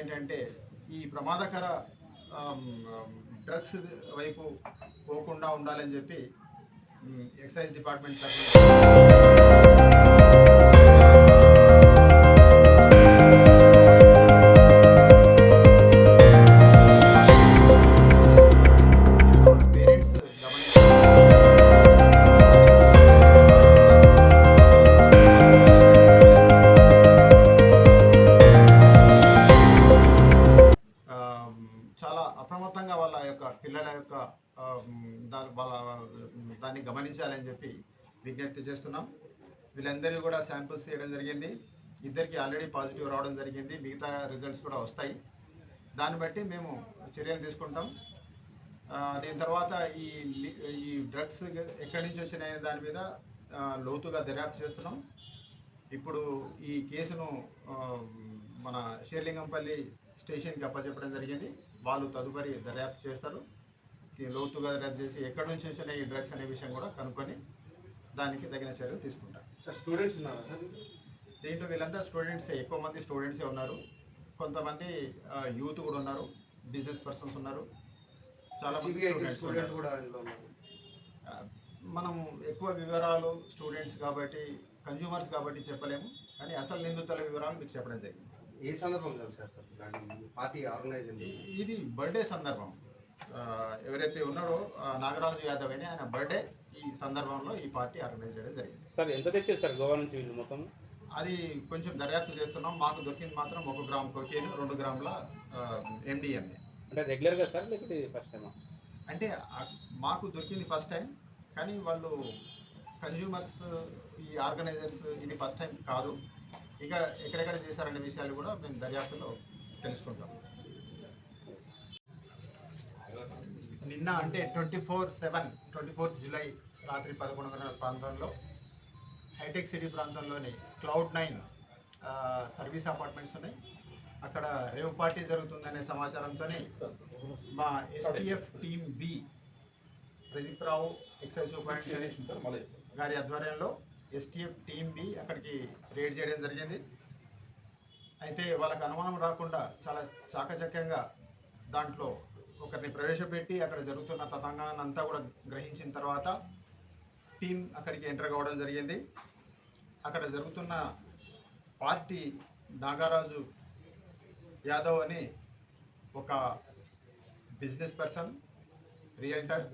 ఏంటంటే ఈ ప్రమాదకర డ్రగ్స్ వైపు పోకుండా ఉండాలని చెప్పి ఎక్సైజ్ డిపార్ట్మెంట్ అప్రమత్తంగా వాళ్ళ యొక్క పిల్లల యొక్క దాని వాళ్ళ దాన్ని గమనించాలని చెప్పి విజ్ఞప్తి చేస్తున్నాం. వీళ్ళందరికీ కూడా శాంపిల్స్ తీయడం జరిగింది. ఇద్దరికి ఆల్రెడీ పాజిటివ్ రావడం జరిగింది. మిగతా రిజల్ట్స్ కూడా వస్తాయి. దాన్ని బట్టి మేము చర్యలు తీసుకుంటాం. దీని తర్వాత ఈ ఈ డ్రగ్స్ ఎక్కడి నుంచి వచ్చినాయనే దాని మీద లోతుగా దర్యాప్తు చేస్తున్నాం. ఇప్పుడు ఈ కేసును మన షేర్లింగంపల్లి స్టేషన్కి అప్పచెప్పడం జరిగింది. వాళ్ళు తదుపరి దర్యాప్తు చేస్తారు. లోతుగా దర్యాప్తు చేసి ఎక్కడి నుంచి వచ్చిన ఈ డ్రగ్స్ అనే విషయం కూడా కనుక్కొని దానికి తగిన చర్యలు తీసుకుంటారు. సార్ స్టూడెంట్స్ ఉన్నారా సార్? దీంట్లో వీళ్ళంతా స్టూడెంట్సే ఎక్కువ మంది స్టూడెంట్సే ఉన్నారు. కొంతమంది యూత్ కూడా ఉన్నారు బిజినెస్ పర్సన్స్ ఉన్నారు. చాలా మంది స్టూడెంట్స్ స్టూడెంట్ కూడా మనం ఎక్కువ వివరాలు స్టూడెంట్స్ కాబట్టి కన్జ్యూమర్స్ కాబట్టి చెప్పలేము. కానీ అసలు నిందితుల వివరాలు మీకు చెప్పడం జరిగింది. ఏ సందర్భం సార్ పార్టీ ఆర్గనైజ్ ఇది బర్త్డే సందర్భం. ఎవరైతే ఉన్నారో ఆ, నాగరాజు యాదవ్ అని ఆయన బర్త్డే ఈ సందర్భంలో ఈ పార్టీ ఆర్గనైజ్ చేయడం జరిగింది. సార్ ఎంత తెచ్చారు సార్ గోవా నుంచి వీళ్ళు మొత్తం? అది కొంచెం దర్యాప్తు చేస్తున్నాం. మాకు దొరికింది మాత్రం ఒక గ్రామ్ కోకేన్ రెండు గ్రాముల ఎండిఎంఏ అంటే రెగ్యులర్గా సార్ లేకపోతే ఫస్ట్ టైమా? అంటే మాకు దొరికింది ఫస్ట్ టైం కానీ వాళ్ళు కన్జ్యూమర్స్ ఈ ఆర్గనైజర్స్ ఇది ఫస్ట్ టైం కాదు. ఇక ఎక్కడెక్కడ చేశారనే విషయాలు కూడా మేము దర్యాప్తులో తెలుసుకుంటాం. నిన్న అంటే twenty four seven twenty fourth July రాత్రి పదకొండు గంటల ప్రాంతంలో హైటెక్ సిటీ ప్రాంతంలోని క్లౌడ్ నైన్ సర్వీస్ అపార్ట్మెంట్స్ ఉన్నాయి. అక్కడ రేవ్ పార్టీ జరుగుతుందనే సమాచారంతో మా STF team B Pradeep Rao excise superintendent గారి ఆధ్వర్యంలో ఎస్టీఎఫ్ టీం బి అక్కడికి రేడ్ చేయడం జరిగింది. అయితే వాళ్ళకు అనుమానం రాకుండా చాలా చాకచక్యంగా దాంట్లో ఒకరిని ప్రవేశపెట్టి అక్కడ జరుగుతున్న తతంగాన్ని అంతా కూడా గ్రహించిన తర్వాత టీం అక్కడికి ఎంటర్ కావడం జరిగింది. అక్కడ జరుగుతున్న పార్టీ నాగారాజు యాదవ్ అని ఒక బిజినెస్ పర్సన్ రియల్టర్.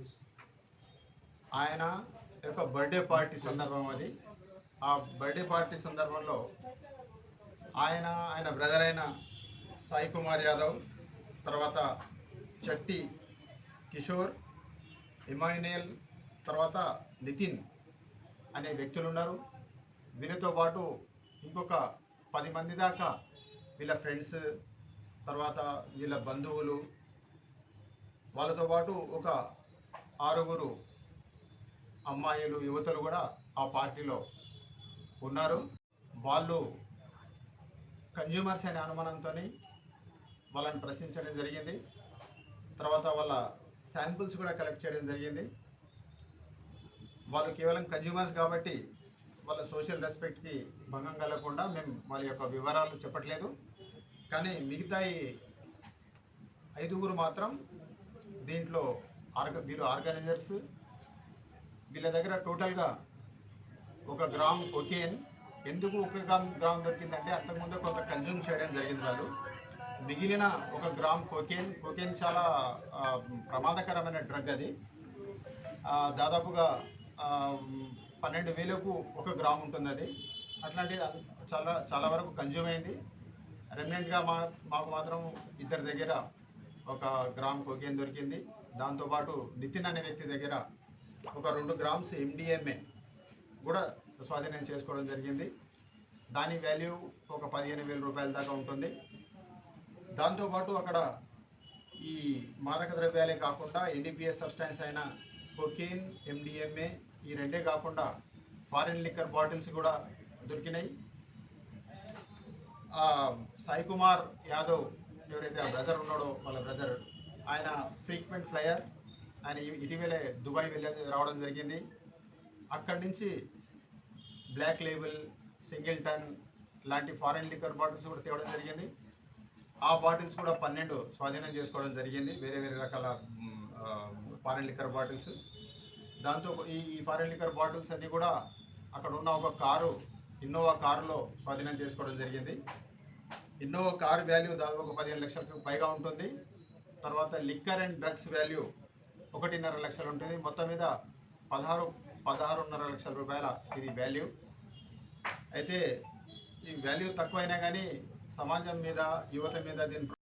ఆయన యొక్క బర్త్డే పార్టీ సందర్భం అది. ఆ బర్త్డే పార్టీ సందర్భంలో ఆయన ఆయన బ్రదర్ అయిన సాయి కుమార్ యాదవ్ తర్వాత చట్టి కిషోర్ ఇమాయినేల్ తర్వాత నితిన్ అనే వ్యక్తులు ఉన్నారు. వీరితో పాటు ఇంకొక పది మంది దాకా వీళ్ళ ఫ్రెండ్స్ తర్వాత వీళ్ళ బంధువులు వాళ్ళతో పాటు ఒక ఆరుగురు అమ్మాయిలు యువతలు కూడా ఆ పార్టీలో ఉన్నారు. వాళ్ళు కన్జ్యూమర్స్ అనే అనుమానంతో వాళ్ళని ప్రశ్నించడం జరిగింది. తర్వాత వాళ్ళ శాంపుల్స్ కూడా కలెక్ట్ చేయడం జరిగింది. వాళ్ళు కేవలం కన్జ్యూమర్స్ కాబట్టి వాళ్ళ సోషల్ రెస్పెక్ట్కి భంగం కలగకుండా మేము వాళ్ళ యొక్క వివరాలు చెప్పట్లేదు. కానీ మిగతా ఐదుగురు మాత్రం దీంట్లో ఆర్గ వీరు ఆర్గనైజర్స్ వీళ్ళ దగ్గర టోటల్గా ఒక గ్రామ్ కొకేన్ ఎందుకు ఒక గ్రామ్ గ్రామ్ దొరికిందంటే అంతకుముందు కొంత కన్జ్యూమ్ చేయడం జరిగింది వాళ్ళు. మిగిలిన ఒక గ్రామ్ కొకేన్ కొకేన్ చాలా ప్రమాదకరమైన డ్రగ్ అది. దాదాపుగా పన్నెండు వేలకు ఒక గ్రామ్ ఉంటుంది అది అట్లాంటిది చాలా చాలా వరకు కన్జ్యూమ్ అయింది. రెమినెంట్గా మా మాకు మాత్రం ఇద్దరి దగ్గర ఒక గ్రామ్ కొకేన్ దొరికింది. దాంతోపాటు నితిన్ అనే వ్యక్తి దగ్గర ఒక రెండు గ్రామ్స్ ఎండిఎంఏ కూడా స్వాధీనం చేసుకోవడం జరిగింది. దాని వాల్యూ ఒక పదిహేను వేల రూపాయల దాకా ఉంటుంది. దాంతోపాటు అక్కడ ఈ మాదక ద్రవ్యాలే కాకుండా ఎన్డీపీఎస్ సబ్స్టాన్స్ అయిన కొకేన్ ఎండిఎంఏ ఈ రెండే కాకుండా ఫారిన్ లిక్కర్ బాటిల్స్ కూడా దొరికినాయి. ఆ, సాయి కుమార్ యాదవ్ ఎవరైతే ఆ బ్రదర్ ఉన్నాడో వాళ్ళ బ్రదర్ ఆయన ఫ్రీక్వెంట్ ఫ్లయర్ ఆయన ఇటీవలే దుబాయ్ వెళ్ళి రావడం జరిగింది. అక్కడి నుంచి బ్లాక్ లేబుల్ సింగిల్టన్ లాంటి ఫారెన్ లిక్కర్ బాటిల్స్ కూడా తేవడం జరిగింది. ఆ బాటిల్స్ కూడా పన్నెండు స్వాధీనం చేసుకోవడం జరిగింది. వేరే వేరే రకాల ఫారెన్ లిక్కర్ బాటిల్స్. దాంతో ఈ ఈ ఫారెన్ లిక్కర్ బాటిల్స్ అన్నీ కూడా అక్కడ ఉన్న ఒక కారు ఇన్నోవా కారులో స్వాధీనం చేసుకోవడం జరిగింది. ఇన్నోవా కారు వాల్యూ దాదాపు పదిహేను లక్షలకు పైగా ఉంటుంది. తర్వాత లిక్కర్ అండ్ డ్రగ్స్ వాల్యూ ఒకటిన్నర లక్షలు ఉంటుంది మొత్తం మీద పదహారు పదహారున్నర లక్షల రూపాయల ఇది వాల్యూ అయితే ఈ వాల్యూ తక్కువైనా కానీ సమాజం మీద యువత మీద దీని